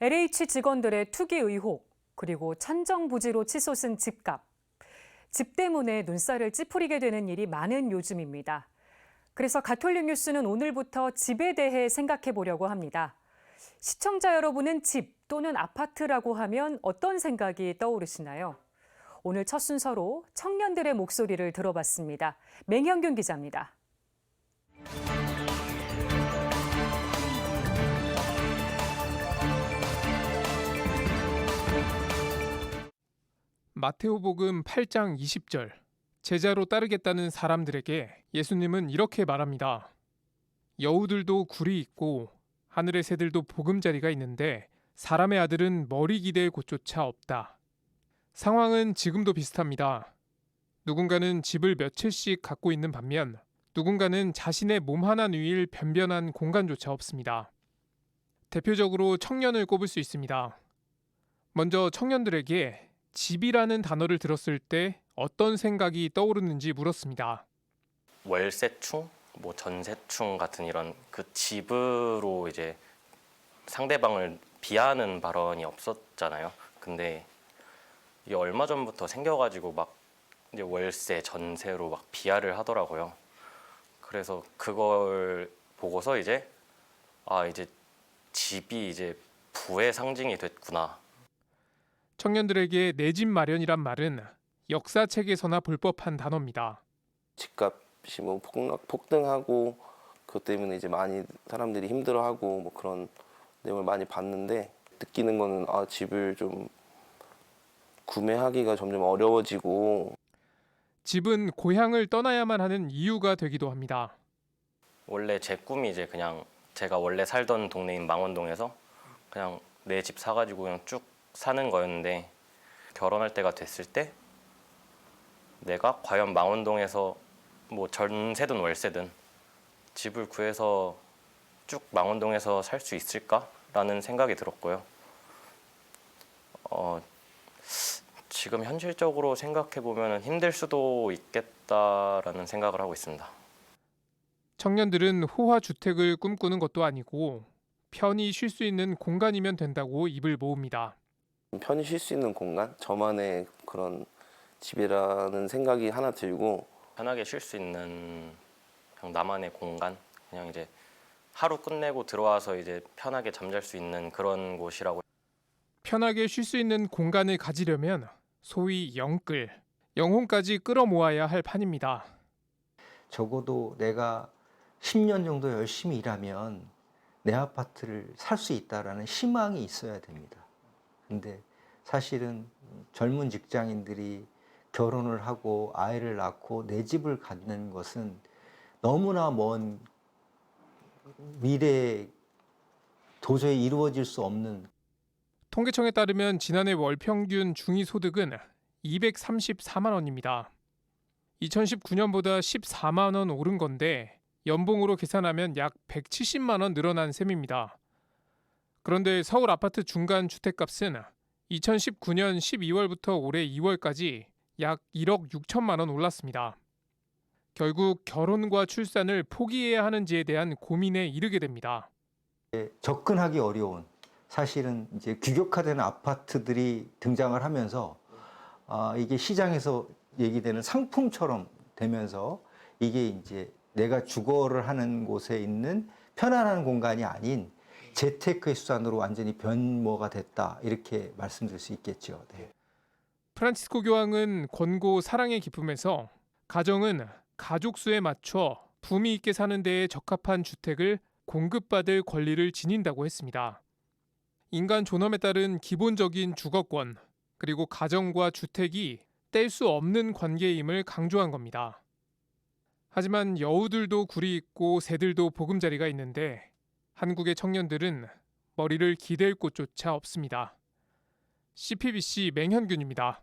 LH 직원들의 투기 의혹, 그리고 천정부지로 치솟은 집값. 집 때문에 눈살을 찌푸리게 되는 일이 많은 요즘입니다. 그래서 가톨릭 뉴스는 오늘부터 집에 대해 생각해 보려고 합니다. 시청자 여러분은 집 또는 아파트라고 하면 어떤 생각이 떠오르시나요? 오늘 첫 순서로 청년들의 목소리를 들어봤습니다. 맹현균 기자입니다. 마테오복음 8장 20절 제자로 따르겠다는 사람들에게 예수님은 이렇게 말합니다. 여우들도 굴이 있고 하늘의 새들도 보금자리가 있는데 사람의 아들은 머리 기댈 곳조차 없다. 상황은 지금도 비슷합니다. 누군가는 집을 몇 채씩 갖고 있는 반면 누군가는 자신의 몸 하나 누일 변변한 공간조차 없습니다. 대표적으로 청년을 꼽을 수 있습니다. 먼저 청년들에게 집이라는 단어를 들었을 때 어떤 생각이 떠오르는지 물었습니다. 월세충, 뭐 전세충 같은 이런 그 집으로 이제 상대방을 비하하는 발언이 없었잖아요. 근데 이게 얼마 전부터 생겨가지고 막 이제 월세, 전세로 막 비하를 하더라고요. 그래서 그걸 보고서 이제 아 이제 집이 이제 부의 상징이 됐구나. 청년들에게 내 집 마련이란 말은 역사책에서나 볼 법한 단어입니다. 집값이 뭐 폭락 폭등하고 그것 때문에 이제 많이 사람들이 힘들어하고 뭐 그런 내용을 많이 봤는데 느끼는 거는 아 집을 좀 구매하기가 점점 어려워지고 집은 고향을 떠나야만 하는 이유가 되기도 합니다. 원래 제 꿈이 이제 그냥 제가 원래 살던 동네인 망원동에서 그냥 내 집 사가지고 그냥 쭉 사는 거였는데 결혼할 때가 됐을 때 내가 과연 망원동에서 뭐 전세든 월세든 집을 구해서 쭉 망원동에서 살 수 있을까라는 생각이 들었고요. 어, 지금 현실적으로 생각해 보면 힘들 수도 있겠다라는 생각을 하고 있습니다. 청년들은 호화 주택을 꿈꾸는 것도 아니고 편히 쉴 수 있는 공간이면 된다고 입을 모읍니다. 편히 쉴 수 있는 공간 저만의 그런 집이라는 생각이 하나 들고 편하게 쉴 수 있는 그냥 나만의 공간 그냥 이제 하루 끝내고 들어와서 이제 편하게 잠잘 수 있는 그런 곳이라고 편하게 쉴 수 있는 공간을 가지려면 소위 영끌, 영혼까지 끌어모아야 할 판입니다. 적어도 내가 10년 정도 열심히 일하면 내 아파트를 살 수 있다라는 희망이 있어야 됩니다. 근데 사실은 젊은 직장인들이 결혼을 하고 아이를 낳고 내 집을 갖는 것은 너무나 먼 미래에 도저히 이루어질 수 없는 통계청에 따르면 지난해 월 평균 중위 소득은 234만 원입니다. 2019년보다 14만 원 오른 건데 연봉으로 계산하면 약 170만 원 늘어난 셈입니다. 그런데 서울 아파트 중간 주택값은 2019년 12월부터 올해 2월까지 약 1억 6천만 원 올랐습니다. 결국 결혼과 출산을 포기해야 하는지에 대한 고민에 이르게 됩니다. 접근하기 어려운 사실은 이제 규격화된 아파트들이 등장을 하면서 아, 이게 시장에서 얘기되는 상품처럼 되면서 이게 이제 내가 주거를 하는 곳에 있는 편안한 공간이 아닌 재테크의 수단으로 완전히 변모가 됐다 이렇게 말씀드릴 수 있겠죠. 네. 프란치스코 교황은 권고 사랑의 기쁨에서 가정은 가족 수에 맞춰 품위 있게 사는 데에 적합한 주택을 공급받을 권리를 지닌다고 했습니다. 인간 존엄에 따른 기본적인 주거권 그리고 가정과 주택이 뗄 수 없는 관계임을 강조한 겁니다. 하지만 여우들도 굴이 있고 새들도 보금자리가 있는데 한국의 청년들은 머리를 기댈 곳조차 없습니다. CPBC 맹현균입니다.